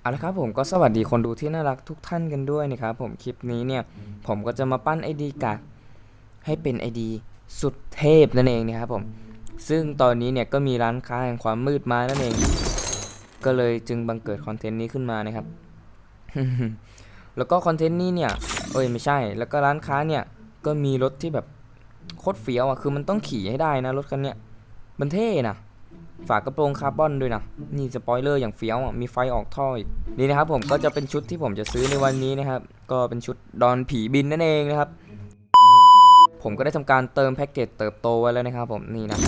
เอาละครับผมก็สวัสดีคนดูที่น่ารักทุกท่านกันด้วยนะครับผมคลิปนี้เนี่ยผมก็จะมาปั้นไอดีกากให้เป็นไอดีสุดเทพนั่นเองนะครับผมซึ่งตอนนี้เนี่ยก็มีร้านค้าแห่งความมืดมานั่นเอง ก็เลยจึงบังเกิดคอนเทนต์นี้ขึ้นมานะครับ แล้วก็คอนเทนต์นี้เนี่ยเอ้ยไม่ใช่ แล้วก็ร้านค้าเนี่ยก็มีรถที่แบบโคตรเฟี้ยวอะคือมันต้องขี่ให้ได้นะรถคันเนี้ยมันเท่นะ ฝากระโปรงคาร์บอนด้วยนะ นี่สปอยเลอร์อย่างเฟี้ยวมีไฟออกท่ออีกนี่นะครับผมก็จะเป็นชุดที่ผมจะซื้อในวันนี้นะครับ ก็เป็นชุดดอนผีบินนั่นเองนะครับ ผมก็ได้ทำการเติมแพ็กเกจเติบโตไว้แล้วนะครับ ผมนี่นะ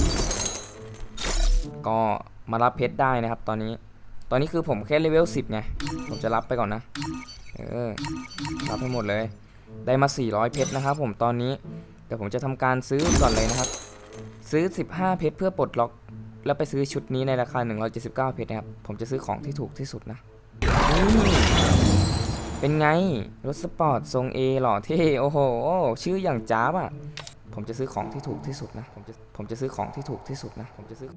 ก็มารับเพชรได้นะครับ ตอนนี้ ตอนนี้คือผมแค่เลเวล10ไงผมจะรับไปก่อนนะ เออรับให้หมดเลย ได้มา 400 เพชรนะครับ ผมตอนนี้เดี๋ยวผมจะทำการซื้อก่อนเลยนะครับ ซื้อ 15 เพชรเพื่อปลดล็อก แล้วไปซื้อชุดนี้ในราคา 179 เพชรนะครับ ผมจะซื้อของที่ถูกที่สุดนะนี่เป็นไง รถสปอร์ตทรง A หล่อเท่โอ้โห ชื่ออย่างจ้าบอะ ผมจะซื้อของที่ถูกที่สุดนะ ผมจะผมจะซื้อของที่ถูกที่สุดนะ ผมจะซื้อ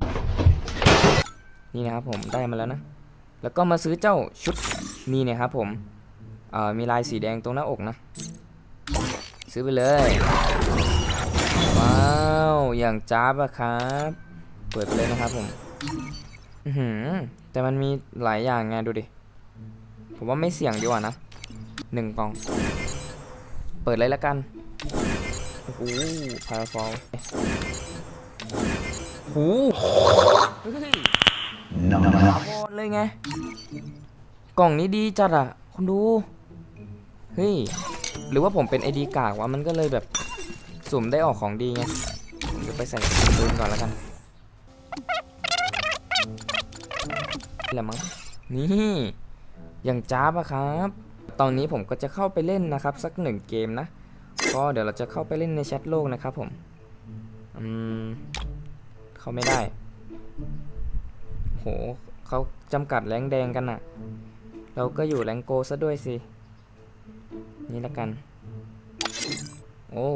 นี่นะครับผมได้มาแล้วนะ แล้วก็มาซื้อเจ้าชุดนี่เนะครับผมเอ่อมีลายสีแดงตรงหน้าอกนะ ซื้อไปเลย ว้าว อย่างจ้าบอะครับ เปิดไปเลยนะครับผมอือหือแต่มันมีหลายอย่างไงดูดิ ผมว่าไม่เสี่ยงดีกว่านะหนึ่งกล่อง เปิดเลยละกันโอ้โหพาราฟอลโอ้โหเฮ้ย No, no, ถาวรเลยไง กล่องนี้ดีจัดอะคุณดู เฮ้ย หรือว่าผมเป็นไอดีกากวะมันก็เลยแบบสุ่มได้ออกของดีไง ผมจะไปใส่ปืนก่อนแล้วกัน แหละมั้งนี่อย่างจ้าบอะครับ ตอนนี้ผมก็จะเข้าไปเล่นนะครับ สักหนึ่งเกมนะก็เดี๋ยวเราจะเข้าไปเล่นในแชทโลกนะครับผมอืมเข้าไม่ได้ โหเขาจำกัดแรงแดงกันอะเราก็อยู่แรงโกซะด้วยสิ นี่ละกัน โอ้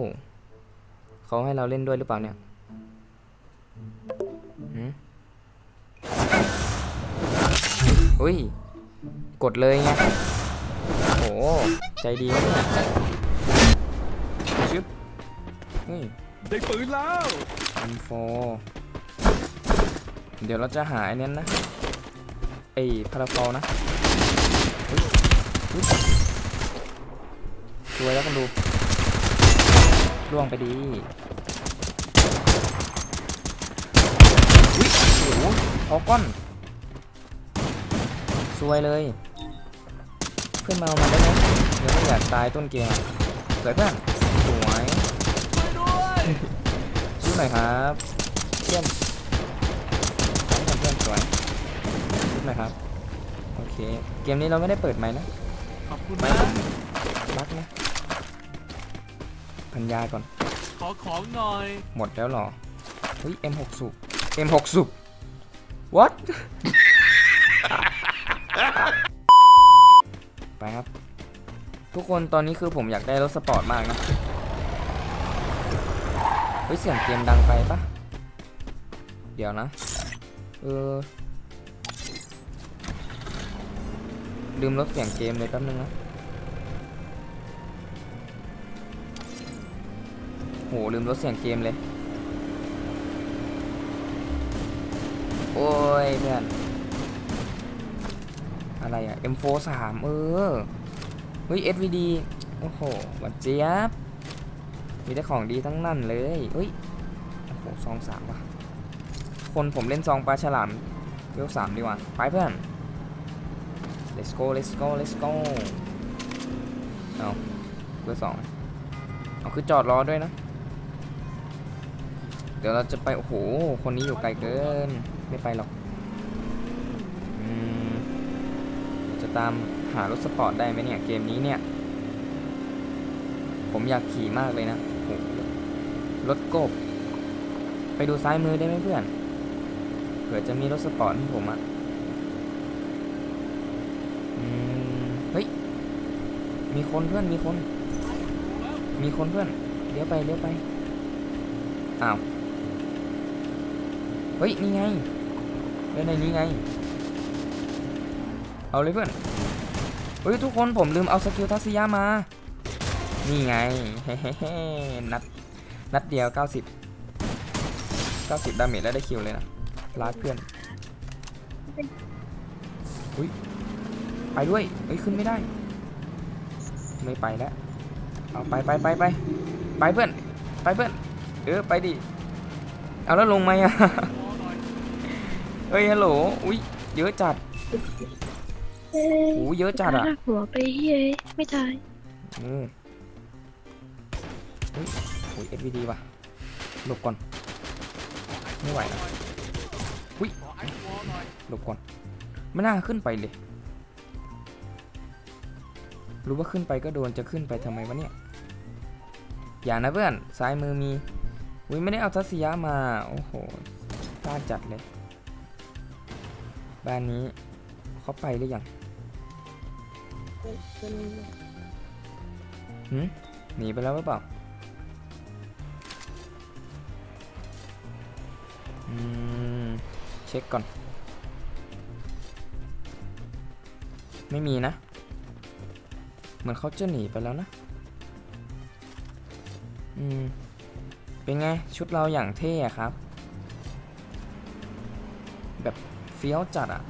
เขาให้เราเล่นด้วยหรือเปล่าเนี่ย อุ้ย กดเลยไงโหใจดีนะเนี่ยชึบเฮ้ยได้ปืนแล้วอินโฟเดี๋ยวเราจะหาไอ้นั้นนะ ไอ้พาราฟอลนะเฮ้ยเฮ้ยสวยแล้วกันดูล่วงไปดีอุ้ยโอ้โหเอาก้อน สวยเลย เพื่อนมาเอามาได้ไหมเดี๋ยวไม่อยากตายต้นเกมอะสวยเพื่อนสวยช่วยหน่อยครับเยี่ยมเพื่อนเพื่อนสวยชุดหน่อยครับโอเคเกมนี้เราไม่ได้เปิดไมค์นะขอบคุณไม่นะผมรักนะพันยาก่อน ขอของหน่อย หมดแล้วเหรอเฮ้ย M6 สุบ M6 สุบ what ไปครับ ทุกคนตอนนี้คือผมอยากได้รถสปอร์ตมากนะ เฮ้ย เสียงเกมดังไปปะเดี๋ยวนะ เออ ลืมลดเสียงเกมเลยแป๊บนึงนะโหลืมลดเสียงเกมเลย โอ้ยเพื่อน อะไรอะ M4 3 เออ เฮ้ย SVD โอ้โหหวัดเจี๊ยบ มีแต่ของดีทั้งนั้นเลย เฮ้ย โอ้โหซองสามว่ะ คนผมเล่นซองปลาฉลามเวลสามดีกว่า ไปเพื่อน let's go let's go let's go เอาเบอร์สองเอาคือจอดรอด้วยนะ เดี๋ยวเราจะไป โอ้โห คนนี้อยู่ไกลเกิน ไม่ไปหรอก อืม จะ ตามหารถสปอร์ตได้ไหมเนี่ยเกมนี้เนี่ย ผมอยากขี่มากเลยนะโอ้โหรถกบ ไปดูซ้ายมือได้ไหมเพื่อน เผื่อจะมีรถสปอร์ตให้ผมอะเฮ้ย มีคนเพื่อนมีคน มีคนเพื่อนเลี้ยวไปเลี้ยวไป อ้าว เฮ้ย นี่ไงเลี้ยวในนี้ไง เอาเลยเพื่อนเฮ้ยทุกคนผมลืมเอาสกิลทัศยะมา นี่ไงเฮ้นัดนัดเดียว 90 90 ดาเมจแล้วได้คิวเลยนะลาดเพื่อนอุ้ยไปด้วยเฮ้ยขึ้นไม่ได้ ไม่ไปแล้วเอาไปไปไปไปไปเพื่อนไปเพื่อนเออไปดิเอาแล้วลงไหมอะเฮ้ยฮัลโหลอุ้ยเยอะจัด โอ้เยอะจัดอะลากหัวไปเฮ้ยไม่ตายอืมอุ้ยโอ้ย SVD ว่ะหลบก่อน ไม่ไหวนะอุ้ยหลบก่อน ไม่น่าขึ้นไปเลย รู้ว่าขึ้นไปก็โดน จะขึ้นไปทำไมวะเนี่ย อย่านะเพื่อน ซ้ายมือมี อุ้ยไม่ได้เอาทัศยะมา โอ้โหพลาดจัดเลย บ้านนี้เขาไปหรือยัง หืมหนีไปแล้วหรือเปล่าอืมเช็คก่อน ไม่มีนะ เหมือนเขาจะหนีไปแล้วนะ อืม เป็นไง ชุดเราอย่างเท่ครับ แบบเฟี้ยวจัดอะ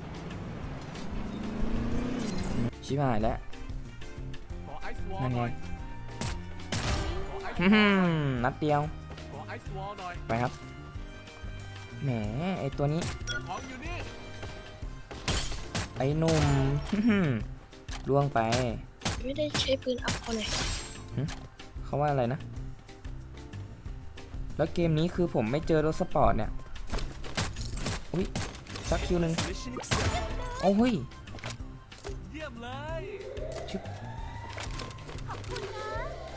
อืมชิบหายแล้ว นั่นไงอื้อหือนัดเดียวขอไอซ์วอลหน่อยไปครับ แหม ไอตัวนี้ของอยู่นี่ไอ้หนุ่มอื้อหือล่วงไป ไม่ได้ใช้ปืนอัพเขาเลยเขาว่าอะไรนะ แล้วเกมนี้คือผมไม่เจอรถสปอร์ตเนี่ย อุ้ยสักคิวหนึ่งมิชชั่นเอ็กซ์โอ้เฮ้ย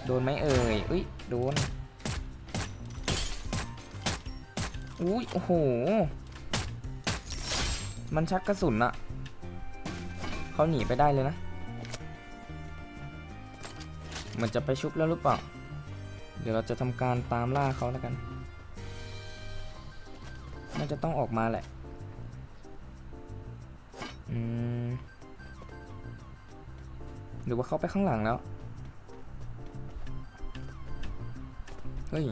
โดนไหมเอ่ยอุ้ยโดนอุ้ยโอ้โห มันชักกระสุนอะเขาหนีไปได้เลยนะเหมือนจะไปชุบแล้วหรือเปล่า เดี๋ยวเราจะทำการตามล่าเขาแล้วกัน น่าจะต้องออกมาแหละ อืม หรือว่าเขาไปข้างหลังแล้ว เฮ้ย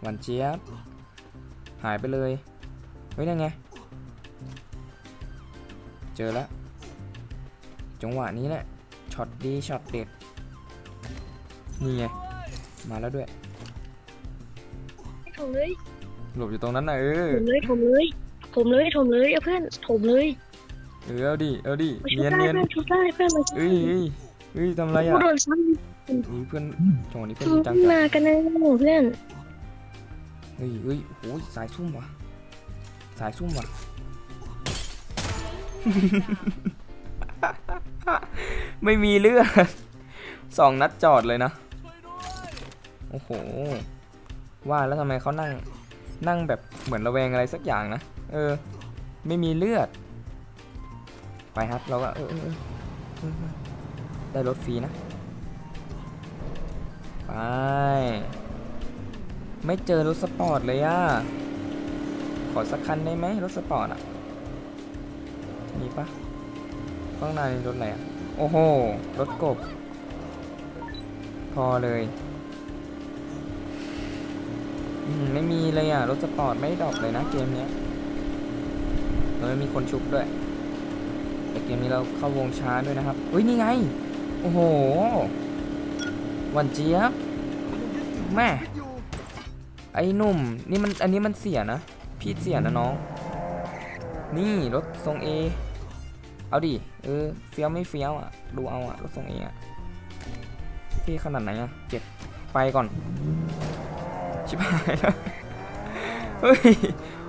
หวานเจี๊ยบ หายไปเลย เฮ้ยนั่นไง เจอแล้ว จังหวะนี้แหละ ช็อตดี ช็อตเด็ด นี่ไง มาแล้วด้วย ถมเลยหลบอยู่ตรงนั้นนะเออ ถมเลยถมเลยถมเลยถมเลยเอาเพื่อนถมเลย เออเอาดิ เอาดิ มาชุบเนียนได้เนียนเพื่อนชุบได้เพื่อนมาชุบเอ้ยเอ้ย เอ้ยทำไรกูอะโดนซ้อุ้ยเพื่อนจังหวะนี้ำเพื่อนจริงจังจัดมากันนะเพื่อนเฮ้ยเฮ้ยโอ้ยสายซุ่มว่ะสายซุ่มว่ะ ไม่มีเลือดสองนัดจอดเลยนะ โอ้โห ว่าแล้วทำไมเขานั่ง นั่งแบบเหมือนระแวงอะไรสักอย่างนะ เออ ไม่มีเลือด ไปครับ เราก็เออเออเออเออเออ ได้รถฟรีนะ ไป ไม่เจอรถสปอร์ตเลยอะขอสักคันได้ไหมรถสปอร์ตอะมีปะข้างหน้านี่รถอะไรอะโอ้โห รถกบ พอเลยอืมไม่มีเลยอะรถสปอร์ตไม่ดรอปเลยนะเกมเนี้ยแล้วไม่มีคนชุบด้วย แต่เกมนี้เราเข้าวงช้าด้วยนะครับเฮ้ยนี่ไง โอ้โหวันเจี๊ยบแม่ไอ้หนุ่มนี่มันอันนี้มันเสียนะ พี่เสียนะน้อง นี่รถทรงเอเอาดิเออเฟี้ยวไม่เฟี้ยวอะดูเอาอะรถทรงเออะพี่ขนาดไหนอะเจ็บไปก่อน ชิบหายแล้วเฮ้ย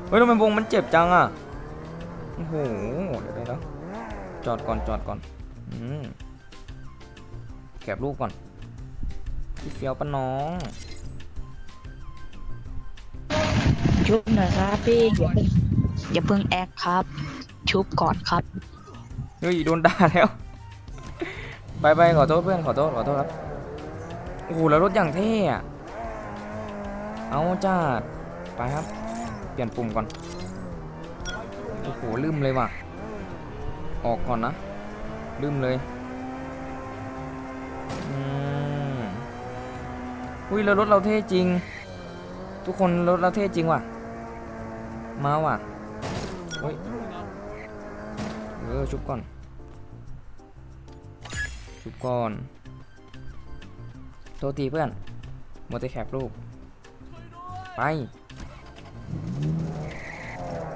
เฮ้ยทำไมวงมันเจ็บจังอะโอ้โหเดี๋ยวเดี๋ยวเดี๋ยวจอดก่อนจอดก่อนอืม ก็บรูปก่อนพี่เฟี้ยวปะน้องชุบหน่อยครับพี่อย่าเพิ่งอย่าเพิ่งแอคครับ ชุบก่อนครับเฮ้ยโดนด่าแล้วไปไปขอโทษเพื่อนขอโทษขอโทษครับโอ้โหแล้วรถอย่างเท่อะเอาจัดไปครับ เปลี่ยนปุ่มก่อนโอ้โหลืมเลยว่ะ ออกก่อนนะลืมเลย อุ้ยแล้วรถเราเท่จริง ทุกคนรถเราเท่จริงว่ะ มาว่ะเฮ้ยเออชุบก่อน ชุบก่อน โทษทีเพื่อนมัวแต่แคปรูปไป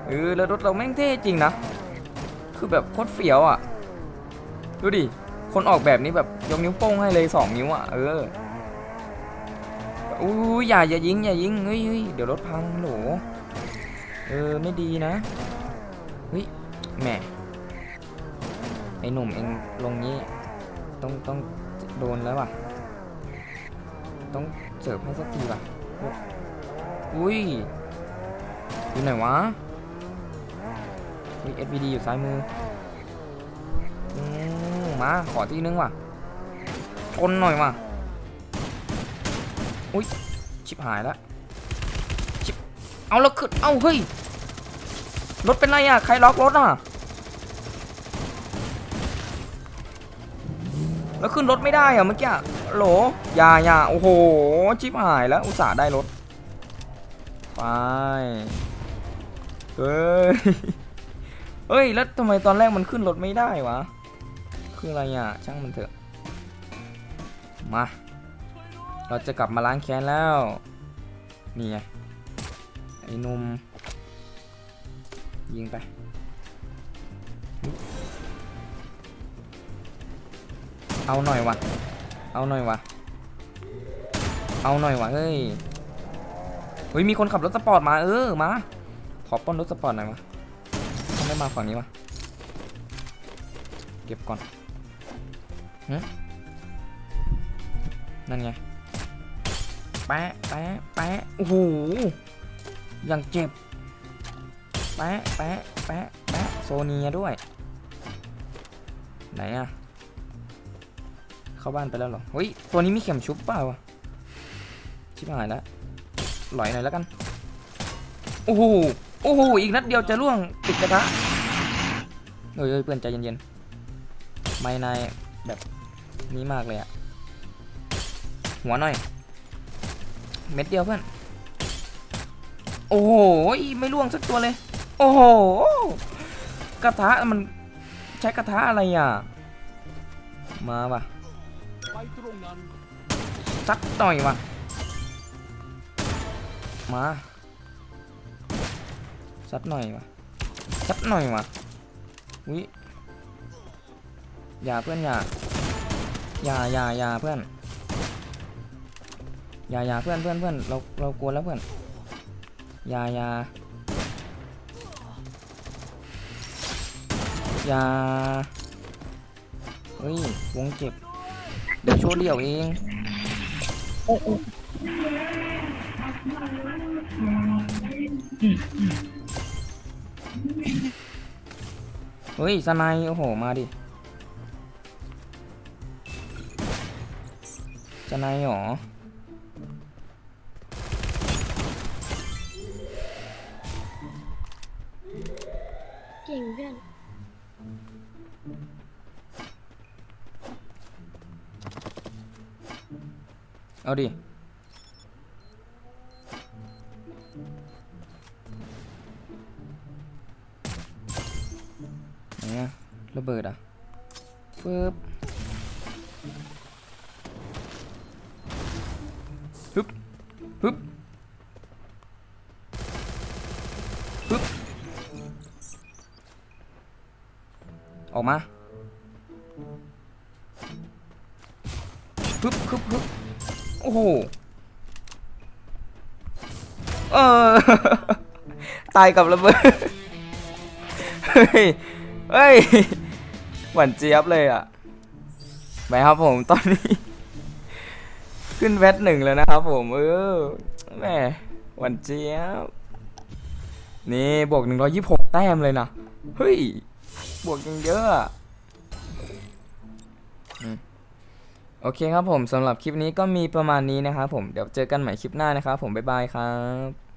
เออแล้วรถเราแม่งเท่จริงนะ คือแบบโคตรเฟี้ยวอะ ดูดิ คนออกแบบนี้แบบยกนิ้วโป้งให้เลยสองนิ้วอะ เออ อู้ยอย่าอย่ายิงอย่ายิงเฮ้ยเดี๋ยวรถพังโหนูเออไม่ดีนะเฮ้ยแหมไอหนุ่มเองลงนี้ต้องต้องโดนแล้วว่ะ ต้องเสิร์ฟให้สักทีว่ะอุ้ยอยู่ไหนวะมี SVD อยู่ซ้ายมืออืมมาขอที่นึงว่ะชนหน่อยว่ะ อุ้ยชิบหายแล้วชิบเอาแล้วขึ้นเอาเฮ้ยรถเป็นไรอะใครล็อกรถอะแล้วขึ้นรถไม่ได้อะเมื่อกี้โหลอย่าอย่าโอ้โหชิบหายแล้วอุตส่าห์ได้รถไปเฮ้ยเฮ้ยแล้วทำไมตอนแรกมันขึ้นรถไม่ได้วะคืออะไรอะช่างมันเถอะมา เราจะกลับมาล้างแค้นแล้ว นี่ไง ไอ้นุ่ม ยิงไป เอาหน่อยวะ เอาหน่อยวะ เอาหน่อยวะ เฮ้ย เฮ้ย มีคนขับรถสปอร์ตมา เออ มา ขอปล้นรถสปอร์ตหน่อยวะทำไมมาฝั่งนี้วะ เก็บก่อนนั่นไง แปะแปะแปะโอ้โหยังเจ็บ แปะแปะแปะแปะโซเนียด้วย ไหนอะเข้าบ้านไปแล้วเหรอ เฮ้ย ตัวนี้มีเข็มชุบเปล่าวะ ชิบหายแล้วหลอยหน่อยแล้วกัน โอ้โห โอ้โห อีกนัดเดียวจะล่วงติดกระทะเฮ้ยเฮ้ยเพื่อนใจเย็นๆ ไม่นายแบบนี้มากเลยอะหัวหน่อย เม็ดเดียวเพื่อน โอ้โหไม่ล่วงสักตัวเลย โอ้โห กระทะมันใช้กระทะอะไรอะ มาป่ะสักหน่อยว่ะ มาสักหน่อยว่ะสักหน่อยว่ะอุ้ยอย่าเพื่อนอย่าอย่าอย่าอย่าเพื่อน อย่าอย่าเพื่อนเพื่อนเพื่อนเราเรากลัวแล้วเพื่อนอย่าอย่าอย่าเฮ้ยวงเจ็บเดี๋ยวโชว์เดี่ยวเองเฮ้ยสไนด์โอ้โหมาดิสไนด์หรอ เก่งเพื่อน เอาดิ ไหนอะระเบิดอะปึ๊บฮึบฮึบ ออกมาฮึบฮึบฮึบโอ้โหเออตายกับระเบิดเฮ้ยเฮ้ยหวานเจี๊ยบเลยอะไปครับผมตอนนี้ ขึ้นแวดหนึ่งแล้วนะครับผม เออแหมหวานเจี๊ยบ นี่บวกหนึ่งร้อยยี่สิบหกแต้มเลยนะ เฮ้ย บวกยังเยอะโอเคครับผมสำหรับคลิปนี้ก็มีประมาณนี้นะครับผมเดี๋ยวเจอกันใหม่คลิปหน้านะครับผมบ๊ายบายครับ